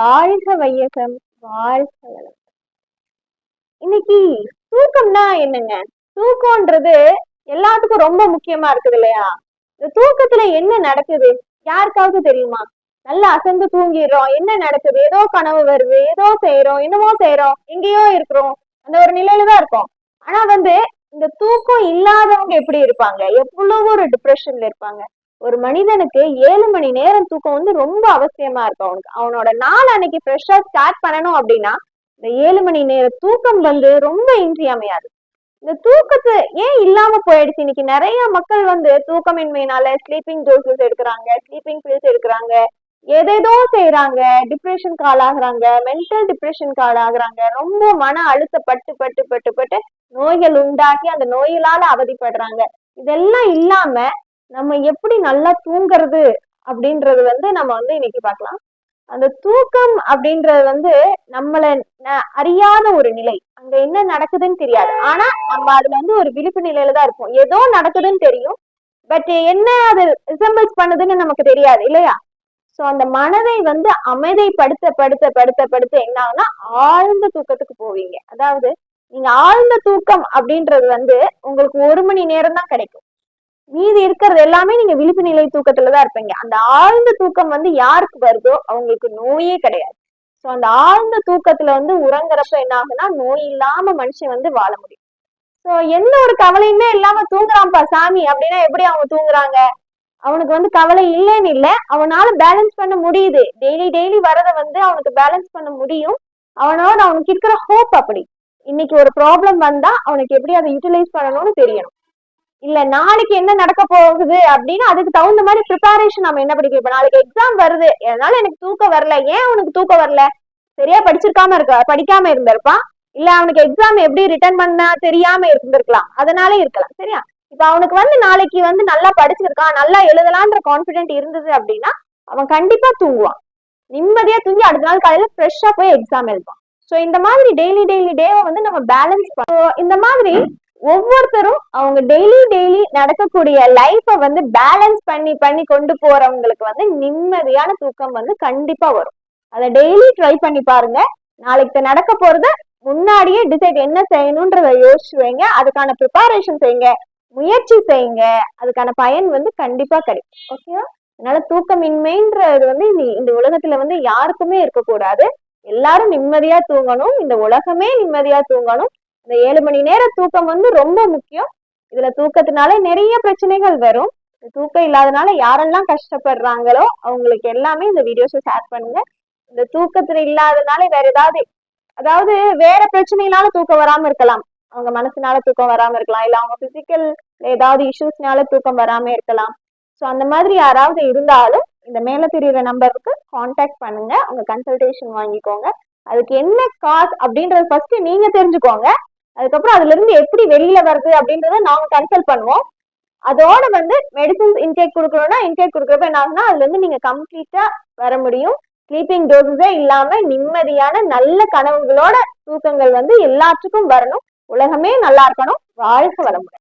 வாழ்க வையகம் வாழ்க வளம் இன்னைக்கு தூக்கம்னா என்னங்க? தூக்கம்ன்றது எல்லாத்துக்கும் ரொம்ப முக்கியமா இருக்குது இல்லையா? இந்த தூக்கத்துல என்ன நடக்குது? யாருக்காவது தெரியுமா? நல்லா அசந்து தூங்கிடுறோம். என்ன நடக்குது? ஏதோ கனவு வருது ஏதோ செய்யறோம் என்னமோ செய்யறோம் எங்கேயோ இருக்கிறோம். அந்த ஒரு நிலையில தான் இருக்கோம். ஆனா வந்து இந்த தூக்கம் இல்லாதவங்க எப்படி இருப்பாங்க? எவ்வளவோ ஒரு டிப்ரெஷன்ல இருப்பாங்க. ஒரு மனிதனுக்கு ஏழு மணி நேரம் தூக்கம் வந்து ரொம்ப அவசியமா இருக்கும் அவனுக்கு. அவனோட நாள் அன்னைக்கு ஃப்ரெஷ்ஷா ஸ்டார்ட் பண்ணணும் அப்படின்னா இந்த ஏழு மணி நேர தூக்கம் வந்து ரொம்ப இன்றியமையாது. இந்த தூக்கத்து ஏன் இல்லாம போயிடுச்சு? இன்னைக்கு நிறைய மக்கள் வந்து தூக்கமின்மையினால ஸ்லீப்பிங் டோசஸ் எடுக்கிறாங்க ஸ்லீப்பிங் பில்ஸ் எடுக்கிறாங்க எதேதோ செய்யறாங்க டிப்ரெஷனுக்கு ஆளாகிறாங்க மென்டல் டிப்ரெஷனுக்கு ஆளாகிறாங்க ரொம்ப மன அழுத்தப்பட்டு பட்டு பட்டு பட்டு நோய்கள் உண்டாக்கி அந்த நோய்களால அவதிப்படுறாங்க. இதெல்லாம் இல்லாம நம்ம எப்படி நல்லா தூங்குறது அப்படின்றது வந்து நம்ம வந்து இன்னைக்கு பார்க்கலாம். அந்த தூக்கம் அப்படின்றது வந்து நம்மள ந- அறியாத ஒரு நிலை. அங்க என்ன நடக்குதுன்னு தெரியாது. ஆனா நம்ம அதுல வந்து ஒரு விழிப்பு நிலையில தான் இருப்போம். ஏதோ நடக்குதுன்னு தெரியும். பட் என்ன அது ரிசம்பிள்ஸ் பண்ணுதுன்னு நமக்கு தெரியாது இல்லையா? சோ அந்த மனதை வந்து அமைதிப்படுத்த படுத்த படுத்த படுத்த என்ன ஆகுனா ஆழ்ந்த தூக்கத்துக்கு போவீங்க. அதாவது நீங்க ஆழ்ந்த தூக்கம் அப்படின்றது வந்து உங்களுக்கு ஒரு மணி நேரம் தான் கிடைக்கும். மீதி இருக்கிறது எல்லாமே நீங்க விழிப்பு நிலை தூக்கத்துல தான் இருப்பீங்க. அந்த ஆழ்ந்த தூக்கம் வந்து யாருக்கு வருதோ அவங்களுக்கு நோயே கிடையாது. சோ அந்த ஆழ்ந்த தூக்கத்துல வந்து உறங்குறப்ப என்ன ஆகுன்னா நோய் இல்லாம மனுஷன் வந்து வாழ முடியும். சோ எந்த ஒரு கவலையுமே இல்லாம தூங்குறான்ப்பா சாமி அப்படின்னா எப்படி அவங்க தூங்குறாங்க? அவனுக்கு வந்து கவலை இல்லைன்னு இல்லை. அவனால பேலன்ஸ் பண்ண முடியுது. டெய்லி டெய்லி வரத வந்து அவனுக்கு பேலன்ஸ் பண்ண முடியும். அவனோட அவனுக்கு இருக்கிற ஹோப் அப்படி. இன்னைக்கு ஒரு ப்ராப்ளம் வந்தா அவனுக்கு எப்படி அதை யூட்டிலைஸ் பண்ணணும்னு தெரியணும். இல்ல நாளைக்கு என்ன நடக்க போகுது அப்படின்னு அதுக்கு தகுந்த மாதிரி ப்ரிப்பரேஷன் நம்ம என்ன படிக்க இப்ப நாளைக்கு எக்ஸாம் வருது. அதனால எனக்கு தூக்கம் வரல? ஏன் அவனுக்கு தூக்கம் வரல? சரியா படிச்சிருக்காம இருக்க படிக்காம இருந்திருப்பான். இல்ல அவனுக்கு எக்ஸாம் எப்படி ரிட்டர்ன் பண்ண தெரியாம இருந்திருக்கலாம். அதனால இருக்கலாம். சரியா? இப்ப அவனுக்கு வந்து நாளைக்கு வந்து நல்லா படிச்சிருக்கான் நல்லா எழுதலான்ற கான்பிடென்ட் இருந்தது அப்படின்னா அவன் கண்டிப்பா தூங்குவான். நிம்மதியா தூங்கி அடுத்த நாள் காலையில ஃப்ரெஷ்ஷா போய் எக்ஸாம் எழுதுவான். சோ இந்த மாதிரி டெய்லி டெய்லி டேவை வந்து நம்ம பேலன்ஸ் பண்ணுவோம் இந்த மாதிரி ஒவ்வொருத்தரும் அவங்க டெய்லி டெய்லி நடக்கக்கூடிய லைஃப வந்து பேலன்ஸ் பண்ணி பண்ணி கொண்டு போறவங்களுக்கு வந்து நிம்மதியான தூக்கம் வந்து கண்டிப்பா வரும். அதை டெய்லி ட்ரை பண்ணி பாருங்க. நாளைக்கு நடக்க போறத முன்னாடியே டிசைட் என்ன செய்யணும்ன்றத யோசிச்சு வைங்க. அதுக்கான ப்ரிப்பரேஷன் செய்யுங்க. முயற்சி செய்யுங்க. அதுக்கான பயன் வந்து கண்டிப்பா கிடைக்கும். ஓகேவா அதனால தூக்கமின்மைன்றது வந்து இந்த உலகத்துல வந்து யாருக்குமே இருக்கக்கூடாது. எல்லாரும் நிம்மதியா தூங்கணும். இந்த உலகமே நிம்மதியா தூங்கணும். இந்த ஏழு மணி நேர தூக்கம் வந்து ரொம்ப முக்கியம். இதுல தூக்கத்தினால நிறைய பிரச்சனைகள் வரும். தூக்கம் இல்லாதனால யாரெல்லாம் கஷ்டப்படுறாங்களோ அவங்களுக்கு எல்லாமே இந்த வீடியோஸை ஷேர் பண்ணுங்க. இந்த தூக்கத்துல இல்லாதனால வேற ஏதாவது அதாவது வேற பிரச்சனைனால தூக்கம் வராம இருக்கலாம். அவங்க மனசுனால தூக்கம் வராம இருக்கலாம். இல்ல அவங்க பிசிக்கல் ஏதாவது இஷ்யூஸ்னால தூக்கம் வராம இருக்கலாம். ஸோ அந்த மாதிரி யாராவது இருந்தாலும் இந்த மேல தெரியுற நம்பருக்கு காண்டாக்ட் பண்ணுங்க. அவங்க கன்சல்டேஷன் வாங்கிக்கோங்க. அதுக்கு என்ன காசு அப்படின்றத ஃபர்ஸ்ட் நீங்க தெரிஞ்சுக்கோங்க. அதுக்கப்புறம் அதுல இருந்து எப்படி வெளியில வருது அப்படின்றத நாங்க கன்சல்ட் பண்ணுவோம். அதோட வந்து மெடிசன்ஸ் இன்டேக் கொடுக்கணும்னா இன்டேக் கொடுக்குறப்ப என்ன ஆகுனா அதுல இருந்து நீங்க கம்ப்ளீட்டா வர முடியும். ஸ்லீப்பிங் டோசஸே இல்லாம நிம்மதியான நல்ல கனவுகளோட தூக்கங்கள் வந்து எல்லாத்துக்கும் வரணும். உலகமே நல்லா இருக்கணும். வாழ்க வளமுடன்.